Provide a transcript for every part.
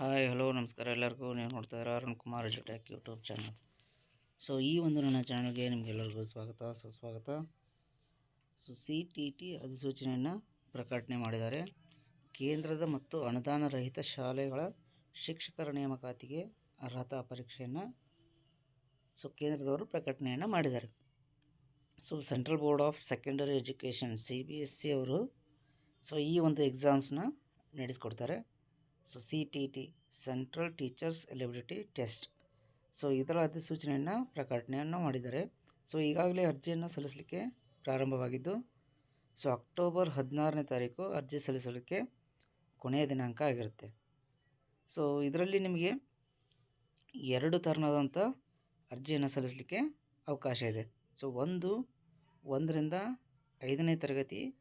Hi, hello, ನಮಸ್ಕಾರ ಎಲ್ಲರಿಗೂ. ನೀವು ನೋಡ್ತಾ ಇರೋ ಅರುಣ್ ಕುಮಾರ್ ಎಜುಟೆಕ್ ಯೂಟ್ಯೂಬ್ ಚಾನಲ್. ಸೊ ಈ ಒಂದು ನನ್ನ ಚಾನಲ್ಗೆ ನಿಮಗೆಲ್ಲರಿಗೂ ಸ್ವಾಗತ. ಸುಸ್ವಾಗತ ಸೊ ಸಿ ಟಿ ಟಿ ಅಧಿಸೂಚನೆಯನ್ನು ಪ್ರಕಟಣೆ ಮಾಡಿದ್ದಾರೆ. ಕೇಂದ್ರದ ಮತ್ತು ಅನುದಾನ ರಹಿತ ಶಾಲೆಗಳ ಶಿಕ್ಷಕರ ನೇಮಕಾತಿಗೆ ಅರ್ಹತಾ ಪರೀಕ್ಷೆಯನ್ನು ಸೊ ಕೇಂದ್ರದವರು ಪ್ರಕಟಣೆಯನ್ನು ಮಾಡಿದ್ದಾರೆ. So central board of secondary education C B S C ಅವರು ಸೊ ಈ ಒಂದು ಎಕ್ಸಾಮ್ಸನ್ನ ನಡೆಸ್ಕೊಡ್ತಾರೆ. So C T T central teachers eligibility test. So ಇದರ ಅಧಿಸೂಚನೆಯನ್ನು ಪ್ರಕಟಣೆಯನ್ನು ಮಾಡಿದ್ದಾರೆ. ಸೊ, ಈಗಾಗಲೇ ಅರ್ಜಿಯನ್ನು ಸಲ್ಲಿಸಲಿಕ್ಕೆ ಪ್ರಾರಂಭವಾಗಿದ್ದು, ಸೊ, ಅಕ್ಟೋಬರ್ ಹದಿನಾರನೇ ತಾರೀಕು ಅರ್ಜಿ ಸಲ್ಲಿಸಲಿಕ್ಕೆ ಕೊನೆಯ ದಿನಾಂಕ ಆಗಿರುತ್ತೆ. ಸೊ, ಇದರಲ್ಲಿ ನಿಮಗೆ ಎರಡು ಥರನಾದಂಥ ಅರ್ಜಿಯನ್ನು ಸಲ್ಲಿಸಲಿಕ್ಕೆ ಅವಕಾಶ ಇದೆ. ಸೊ, ಒಂದು, ಒಂದರಿಂದ ಐದನೇ ತರಗತಿ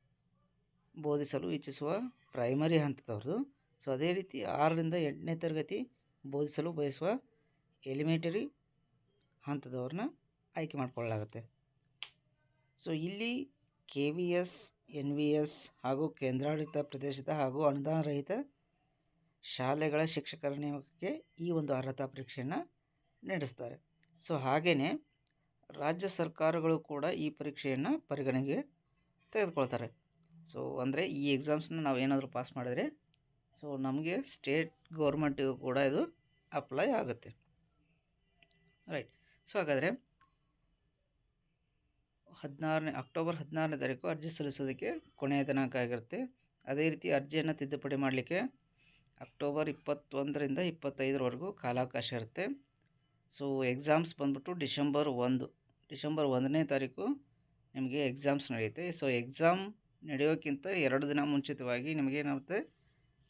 ಬೋಧಿಸಲು ಇಚ್ಛಿಸುವ ಪ್ರೈಮರಿ ಹಂತದವ್ರದ್ದು. ಸೊ, ಅದೇ ರೀತಿ ಆರರಿಂದ ಎಂಟನೇ ತರಗತಿ ಬೋಧಿಸಲು ಬಯಸುವ ಎಲಿಮೆಂಟರಿ ಹಂತದವ್ರನ್ನ ಆಯ್ಕೆ ಮಾಡಿಕೊಳ್ಳಲಾಗುತ್ತೆ. ಸೊ, ಇಲ್ಲಿ K V S, N V S ಹಾಗೂ ಕೇಂದ್ರಾಡಳಿತ ಪ್ರದೇಶದ ಹಾಗೂ ಅನುದಾನ ರಹಿತ ಶಾಲೆಗಳ ಶಿಕ್ಷಕರ ನೇಮಕಕ್ಕೆ ಈ ಒಂದು ಅರ್ಹತಾ ಪರೀಕ್ಷೆಯನ್ನು ನಡೆಸ್ತಾರೆ. ಸೊ ಹಾಗೆಯೇ ರಾಜ್ಯ ಸರ್ಕಾರಗಳು ಕೂಡ ಈ ಪರೀಕ್ಷೆಯನ್ನು ಪರಿಗಣನೆಗೆ ತೆಗೆದುಕೊಳ್ತಾರೆ. ಸೊ, ಅಂದರೆ ಈ ಎಕ್ಸಾಮ್ಸನ್ನ ನಾವು ಏನಾದರೂ ಪಾಸ್ ಮಾಡಿದ್ರೆ ಸೊ ನಮಗೆ ಸ್ಟೇಟ್ ಗೌರ್ಮೆಂಟಿಗೂ ಕೂಡ ಇದು ಅಪ್ಲೈ ಆಗುತ್ತೆ. ರೈಟ್ ಸೊ ಹಾಗಾದರೆ ಹದಿನಾರನೇ ಅಕ್ಟೋಬರ್ ಹದಿನಾರನೇ ತಾರೀಕು ಅರ್ಜಿ ಸಲ್ಲಿಸೋದಕ್ಕೆ ಕೊನೆಯ ದಿನಾಂಕ ಆಗಿರುತ್ತೆ. ಅದೇ ರೀತಿ ಅರ್ಜಿಯನ್ನು ತಿದ್ದುಪಡಿ ಮಾಡಲಿಕ್ಕೆ ಅಕ್ಟೋಬರ್ ಇಪ್ಪತ್ತೊಂದರಿಂದ ಇಪ್ಪತ್ತೈದರವರೆಗೂ ಕಾಲಾವಕಾಶ ಇರುತ್ತೆ. ಸೊ ಎಕ್ಸಾಮ್ಸ್ ಬಂದ್ಬಿಟ್ಟು ಡಿಸೆಂಬರ್ ಒಂದು, ಡಿಸೆಂಬರ್ ಒಂದನೇ ತಾರೀಕು ನಿಮಗೆ ಎಕ್ಸಾಮ್ಸ್ ನಡೆಯುತ್ತೆ. ಸೊ ಎಕ್ಸಾಮ್ ನಡೆಯೋಕ್ಕಿಂತ ಎರಡು ದಿನ ಮುಂಚಿತವಾಗಿ ನಿಮಗೇನಾಗುತ್ತೆ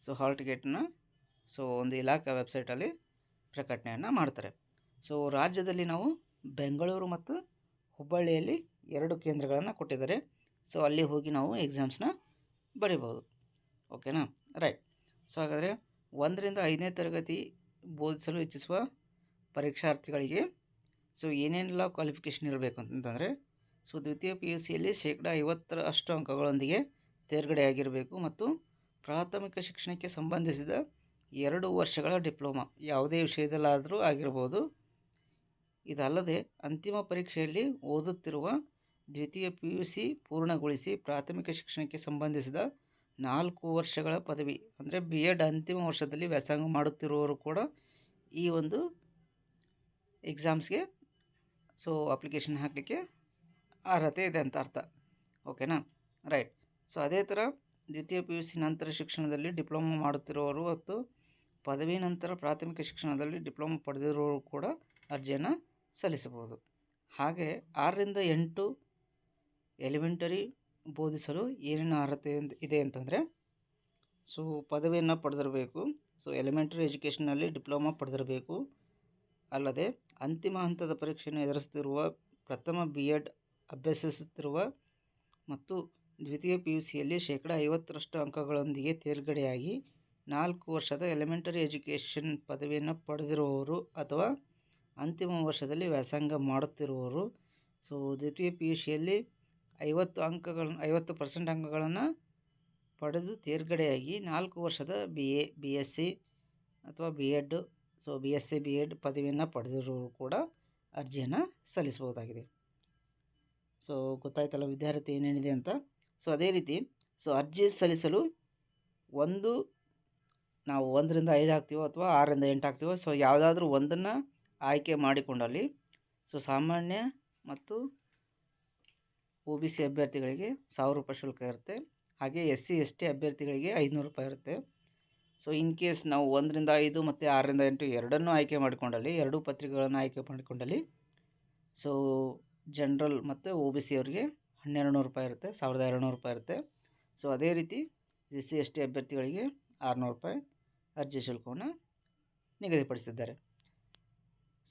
ಸೊ ಹಾಲ್ ಟಿಕೆಟ್ನ ಸೊ ಒಂದು ಇಲಾಖೆ ವೆಬ್ಸೈಟಲ್ಲಿ ಪ್ರಕಟಣೆಯನ್ನು ಮಾಡ್ತಾರೆ. ಸೊ ರಾಜ್ಯದಲ್ಲಿ ನಾವು ಬೆಂಗಳೂರು ಮತ್ತು ಹುಬ್ಬಳ್ಳಿಯಲ್ಲಿ ಎರಡು ಕೇಂದ್ರಗಳನ್ನು ಕೊಟ್ಟಿದ್ದಾರೆ. ಸೊ ಅಲ್ಲಿ ಹೋಗಿ ನಾವು ಎಕ್ಸಾಮ್ಸ್ನ ಬರಿಬೋದು. ಓಕೆನಾ ರೈಟ್ ಸೊ ಹಾಗಾದರೆ ಒಂದರಿಂದ ಐದನೇ ತರಗತಿ ಬೋಧಿಸಲು ಇಚ್ಛಿಸುವ ಪರೀಕ್ಷಾರ್ಥಿಗಳಿಗೆ ಸೊ ಏನೇನೆಲ್ಲ ಕ್ವಾಲಿಫಿಕೇಷನ್ ಇರಬೇಕು ಅಂತಂದರೆ ಸೊ ದ್ವಿತೀಯ ಪಿ ಯು ಸಿಯಲ್ಲಿ ಶೇಕಡ ಐವತ್ತರ ಅಷ್ಟು ಅಂಕಗಳೊಂದಿಗೆ ತೇರ್ಗಡೆಯಾಗಿರಬೇಕು ಮತ್ತು ಪ್ರಾಥಮಿಕ ಶಿಕ್ಷಣಕ್ಕೆ ಸಂಬಂಧಿಸಿದ ಎರಡು ವರ್ಷಗಳ ಡಿಪ್ಲೊಮಾ. ಯಾವುದೇ ವಿಷಯದಲ್ಲಾದರೂ ಆಗಿರ್ಬೋದು. ಇದಲ್ಲದೆ ಅಂತಿಮ ಪರೀಕ್ಷೆಯಲ್ಲಿ ಓದುತ್ತಿರುವ ದ್ವಿತೀಯ ಪಿ ಯು ಸಿ ಪೂರ್ಣಗೊಳಿಸಿ ಪ್ರಾಥಮಿಕ ಶಿಕ್ಷಣಕ್ಕೆ ಸಂಬಂಧಿಸಿದ ನಾಲ್ಕು ವರ್ಷಗಳ ಪದವಿ, ಅಂದರೆ ಬಿ ಎಡ್ ಅಂತಿಮ ವರ್ಷದಲ್ಲಿ ವ್ಯಾಸಂಗ ಮಾಡುತ್ತಿರುವವರು ಕೂಡ ಈ ಒಂದು ಎಕ್ಸಾಮ್ಸ್ಗೆ ಸೊ ಅಪ್ಲಿಕೇಶನ್ ಹಾಕಲಿಕ್ಕೆ ಅರ್ಹತೆ ಇದೆ ಅಂತ ಅರ್ಥ. ಓಕೆನಾ ರೈಟ್ ಸೊ ಅದೇ ಥರ ದ್ವಿತೀಯ ಪಿ ಸಿ ನಂತರ ಶಿಕ್ಷಣದಲ್ಲಿ ಡಿಪ್ಲೊಮಾ ಮಾಡುತ್ತಿರುವವರು ಮತ್ತು ಪದವಿ ನಂತರ ಪ್ರಾಥಮಿಕ ಶಿಕ್ಷಣದಲ್ಲಿ ಡಿಪ್ಲೊಮಾ ಪಡೆದಿರುವವರು ಕೂಡ ಅರ್ಜಿಯನ್ನು ಸಲ್ಲಿಸಬಹುದು. ಹಾಗೆ ಆರರಿಂದ ಎಂಟು ಎಲಿಮೆಂಟರಿ ಬೋಧಿಸಲು ಏನೇನು ಅರ್ಹತೆ ಇದೆ ಅಂತಂದರೆ, ಸೊ ಪದವಿಯನ್ನು ಪಡೆದಿರಬೇಕು, ಸೊ ಎಲಿಮೆಂಟರಿ ಎಜುಕೇಷನಲ್ಲಿ ಡಿಪ್ಲೊಮಾ ಪಡೆದಿರಬೇಕು, ಅಲ್ಲದೆ ಅಂತಿಮ ಹಂತದ ಪರೀಕ್ಷೆಯನ್ನು ಎದುರಿಸುತ್ತಿರುವ, ಪ್ರಥಮ ಬಿ ಎಡ್ ಅಭ್ಯಸಿಸುತ್ತಿರುವ ಮತ್ತು ದ್ವಿತೀಯ ಪಿ ಯು ಸಿಯಲ್ಲಿ ಶೇಕಡ ಐವತ್ತರಷ್ಟು ಅಂಕಗಳೊಂದಿಗೆ ತೇರ್ಗಡೆಯಾಗಿ ನಾಲ್ಕು ವರ್ಷದ ಎಲಿಮೆಂಟರಿ ಎಜುಕೇಷನ್ ಪದವಿಯನ್ನು ಪಡೆದಿರುವವರು ಅಥವಾ ಅಂತಿಮ ವರ್ಷದಲ್ಲಿ ವ್ಯಾಸಂಗ ಮಾಡುತ್ತಿರುವವರು. ಸೊ, ದ್ವಿತೀಯ ಪಿ ಯು ಸಿಯಲ್ಲಿ ಐವತ್ತು ಅಂಕಗಳನ್ನು ಐವತ್ತು ಪರ್ಸೆಂಟ್ ಅಂಕಗಳನ್ನು ಪಡೆದು ತೇರ್ಗಡೆಯಾಗಿ ನಾಲ್ಕು ವರ್ಷದ B A B S C ಅಥವಾ B Ed so B S C B Ed ಪದವಿಯನ್ನು ಪಡೆದಿರೋರು ಕೂಡ ಅರ್ಜಿಯನ್ನು ಸಲ್ಲಿಸಬಹುದಾಗಿದೆ. ಸೊ, ಗೊತ್ತಾಯ್ತಲ್ಲ ವಿದ್ಯಾರ್ಥಿ ಏನೇನಿದೆ ಅಂತ? ಸೊ, ಅದೇ ರೀತಿ, ಸೊ, ಅರ್ಜಿ ಸಲ್ಲಿಸಲು ಒಂದು, ನಾವು ಒಂದರಿಂದ ಐದು ಹಾಕ್ತೀವೋ ಅಥವಾ ಆರರಿಂದ ಎಂಟು ಹಾಕ್ತೀವೋ, ಸೊ, ಯಾವುದಾದ್ರೂ ಒಂದನ್ನು ಆಯ್ಕೆ ಮಾಡಿಕೊಂಡಲ್ಲಿ, ಸೊ, ಸಾಮಾನ್ಯ ಮತ್ತು ಒ ಬಿ ಸಿ ಅಭ್ಯರ್ಥಿಗಳಿಗೆ ಸಾವಿರ ರೂಪಾಯಿ ಶುಲ್ಕ ಇರುತ್ತೆ. ಹಾಗೆ ಎಸ್ ಸಿ, ಎಸ್ ಟಿ ಅಭ್ಯರ್ಥಿಗಳಿಗೆ ಐದುನೂರು ರೂಪಾಯಿ ಇರುತ್ತೆ. ಸೊ, ಇನ್ ಕೇಸ್ ನಾವು ಒಂದರಿಂದ ಐದು ಮತ್ತು ಆರರಿಂದ ಎಂಟು ಎರಡನ್ನೂ ಆಯ್ಕೆ ಮಾಡಿಕೊಂಡಲ್ಲಿ, ಎರಡೂ ಪತ್ರಿಕೆಗಳನ್ನು ಆಯ್ಕೆ ಮಾಡಿಕೊಂಡಲ್ಲಿ, ಸೊ, ಜನ್ರಲ್ ಮತ್ತು ಒ ಬಿ ಸಿ ಅವರಿಗೆ ಹನ್ನೆರಡು ನೂರು ರೂಪಾಯಿ ಇರುತ್ತೆ, ಸಾವಿರದ ಎರಡು ನೂರು ರೂಪಾಯಿ ಇರುತ್ತೆ. ಸೊ ಅದೇ ರೀತಿ ಎಸ್ ಸಿ ಎಸ್ ಟಿ ಅಭ್ಯರ್ಥಿಗಳಿಗೆ ಆರುನೂರು ರೂಪಾಯಿ ಅರ್ಜಿ ಶುಲ್ಕವನ್ನು ನಿಗದಿಪಡಿಸಿದ್ದಾರೆ.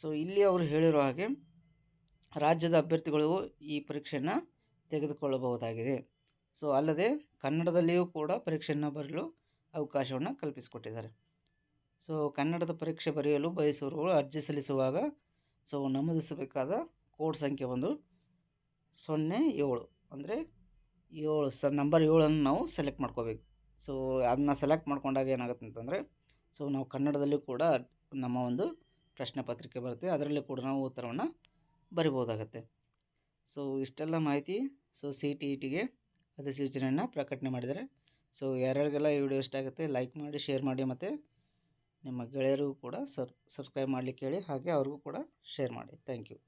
ಸೊ ಇಲ್ಲಿ ಅವರು ಹೇಳಿರೋ ಹಾಗೆ ರಾಜ್ಯದ ಅಭ್ಯರ್ಥಿಗಳು ಈ ಪರೀಕ್ಷೆಯನ್ನು ತೆಗೆದುಕೊಳ್ಳಬಹುದಾಗಿದೆ. ಸೊ ಅಲ್ಲದೆ ಕನ್ನಡದಲ್ಲಿಯೂ ಕೂಡ ಪರೀಕ್ಷೆಯನ್ನು ಬರಲು ಅವಕಾಶವನ್ನು ಕಲ್ಪಿಸಿಕೊಟ್ಟಿದ್ದಾರೆ. ಸೊ ಕನ್ನಡದ ಪರೀಕ್ಷೆ ಬರೆಯಲು ಬಯಸುವವರು ಅರ್ಜಿ ಸಲ್ಲಿಸುವಾಗ ಸೊ ನಮೂದಿಸಬೇಕಾದ ಕೋಡ್ ಸಂಖ್ಯೆ ಒಂದು ಸೊನ್ನೆ ಏಳು. ಅಂದರೆ ಏಳು ಸ ನಂಬರ್ ಏಳನ್ನು ನಾವು ಸೆಲೆಕ್ಟ್ ಮಾಡ್ಕೋಬೇಕು. ಸೊ ಅದನ್ನ ಸೆಲೆಕ್ಟ್ ಮಾಡ್ಕೊಂಡಾಗ ಏನಾಗುತ್ತೆ ಅಂತಂದರೆ ಸೊ ನಾವು ಕನ್ನಡದಲ್ಲೂ ಕೂಡ ನಮ್ಮ ಒಂದು ಪ್ರಶ್ನೆ ಪತ್ರಿಕೆ ಬರುತ್ತೆ. ಅದರಲ್ಲಿ ಕೂಡ ನಾವು ಉತ್ತರವನ್ನು ಬರಿಬೋದಾಗತ್ತೆ. ಸೊ ಇಷ್ಟೆಲ್ಲ ಮಾಹಿತಿ ಸೊ ಸಿ ಟಿ ಇ ಟಿಗೆ ಅಧಿಸೂಚನೆಯನ್ನು ಪ್ರಕಟಣೆ ಮಾಡಿದ್ದಾರೆ ಸೊ ಯಾರ್ಯಾರಿಗೆಲ್ಲ ಈ ವಿಡಿಯೋ ಇಷ್ಟ ಆಗುತ್ತೆ ಲೈಕ್ ಮಾಡಿ ಶೇರ್ ಮಾಡಿ ಮತ್ತು ನಿಮ್ಮ ಗೆಳೆಯರಿಗೂ ಕೂಡ ಸಬ್ ಸಬ್ಸ್ಕ್ರೈಬ್ ಮಾಡಲಿಕ್ಕೆ ಹೇಳಿ, ಹಾಗೆ ಅವ್ರಿಗೂ ಕೂಡ ಶೇರ್ ಮಾಡಿ. Thank you